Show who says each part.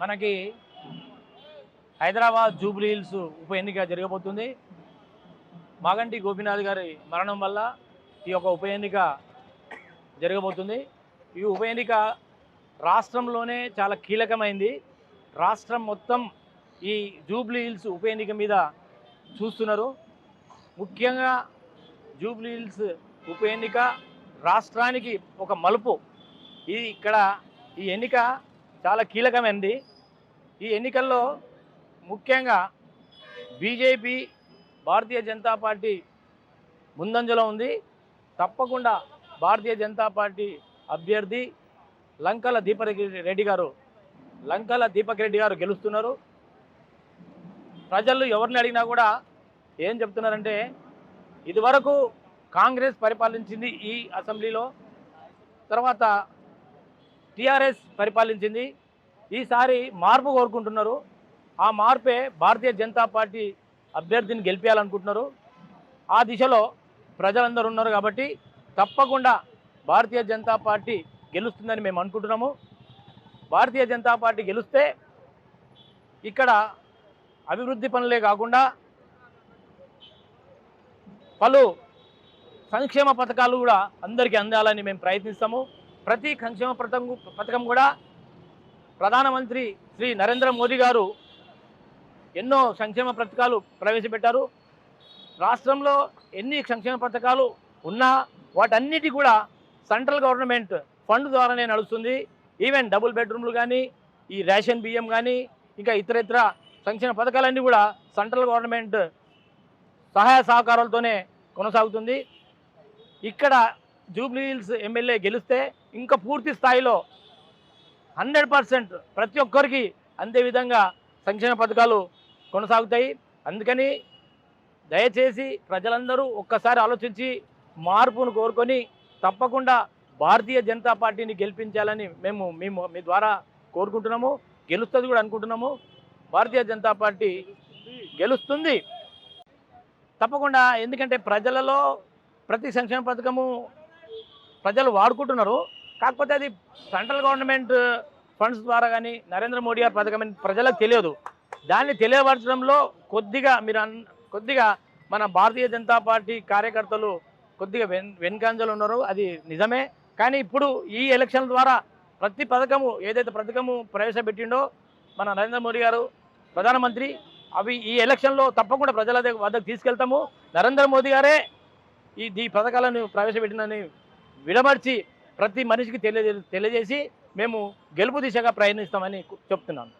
Speaker 1: మనకి Hyderabad Jubilee hills ఉప ఎన్నిక జరగబోతుంది. మాగంటి గోపీనాథ్ గారి మరణం వల్ల ఈ యొక్క ఉప ఎన్నిక జరగబోతుంది. ఈ ఉప ఎన్నిక రాష్ట్రంలోనే చాలా కీలకమైంది. రాష్ట్రం మొత్తం ఈ జూబ్లీ హిల్స్ ఉప ఎన్నిక మీద చూస్తున్నారు. ముఖ్యంగా జూబ్లీ హిల్స్ ఉప ఎన్నిక రాష్ట్రానికి ఒక మలుపు. ఇది ఇక్కడ ఈ ఎన్నిక చాలా కీలకమైనది ఈ ఎన్నికల్లో ముఖ్యంగా బీజేపీ భారతీయ జనతా పార్టీ ముందంజలో ఉంది. తప్పకుండా భారతీయ జనతా పార్టీ అభ్యర్థి లంకల దీపక్ రెడ్డి గారు లంకల దీపక్ రెడ్డి గారు గెలుస్తున్నారు. ప్రజలు ఎవరిని అడిగినా కూడా ఏం చెప్తున్నారంటే ఇదివరకు కాంగ్రెస్ పరిపాలించింది ఈ అసెంబ్లీలో తర్వాత టీఆర్ఎస్ పరిపాలించింది. ఈసారి మార్పు కోరుకుంటున్నారు. ఆ మార్పే భారతీయ జనతా పార్టీ అభ్యర్థిని గెలిపేయాలనుకుంటున్నారు. ఆ దిశలో ప్రజలందరూ ఉన్నారు కాబట్టి తప్పకుండా భారతీయ జనతా పార్టీ గెలుస్తుందని మేము అనుకుంటున్నాము. భారతీయ జనతా పార్టీ గెలిస్తే ఇక్కడ అభివృద్ధి పనులే కాకుండా పలు సంక్షేమ పథకాలు కూడా అందరికీ అందాలని మేము ప్రయత్నిస్తాము. ప్రతి సంక్షేమ పథకం పథకం కూడా ప్రధానమంత్రి శ్రీ నరేంద్ర మోదీ గారు ఎన్నో సంక్షేమ పథకాలు ప్రవేశపెట్టారు. రాష్ట్రంలో ఎన్ని సంక్షేమ పథకాలు ఉన్నా వాటన్నిటి కూడా సెంట్రల్ గవర్నమెంట్ ఫండ్ ద్వారానే నడుస్తుంది. ఈవెన్ డబుల్ బెడ్రూమ్లు కానీ ఈ రేషన్ బియ్యం కానీ ఇంకా ఇతర ఇతర సంక్షేమ పథకాలన్నీ కూడా సెంట్రల్ గవర్నమెంట్ సహాయ సహకారాలతోనే కొనసాగుతుంది. ఇక్కడ జూబ్లీ హిల్స్ ఎమ్మెల్యే గెలిస్తే ఇంకా పూర్తి స్థాయిలో హండ్రెడ్ పర్సెంట్ ప్రతి ఒక్కరికి అందే విధంగా సంక్షేమ పథకాలు కొనసాగుతాయి. అందుకని దయచేసి ప్రజలందరూ ఒక్కసారి ఆలోచించి మార్పును కోరుకొని తప్పకుండా భారతీయ జనతా పార్టీని గెలిపించాలని మేము మేము మీ ద్వారా కోరుకుంటున్నాము. గెలుస్తుంది కూడా అనుకుంటున్నాము. భారతీయ జనతా పార్టీ గెలుస్తుంది. తప్పకుండా ఎందుకంటే ప్రజలలో ప్రతి సంక్షేమ పథకము ప్రజలు వాడుకుంటున్నారు. కాకపోతే అది సెంట్రల్ గవర్నమెంట్ ఫండ్స్ ద్వారా కానీ నరేంద్ర మోడీ గారి పథకం అని ప్రజలకు తెలియదు. దాన్ని తెలియపరచడంలో కొద్దిగా మీరు అన్ కొద్దిగా మన భారతీయ జనతా పార్టీ కార్యకర్తలు కొద్దిగా వెన్ వెనుకంజలు ఉన్నారు. అది నిజమే. కానీ ఇప్పుడు ఈ ఎలక్షన్ ద్వారా ప్రతి పథకము ఏదైతే పథకము ప్రవేశపెట్టిండో మన నరేంద్ర మోడీ గారు ప్రధానమంత్రి అవి ఈ ఎలక్షన్లో తప్పకుండా ప్రజల దగ్గర వద్దకు తీసుకెళ్తాము. నరేంద్ర మోదీ గారే ఈ ఈ పథకాలను ప్రవేశపెట్టినని విడమర్చి ప్రతి మనిషికి తెలియజే తెలియజేసి మేము గెలుపు దిశగా ప్రయాణిస్తామని చెప్తున్నాను.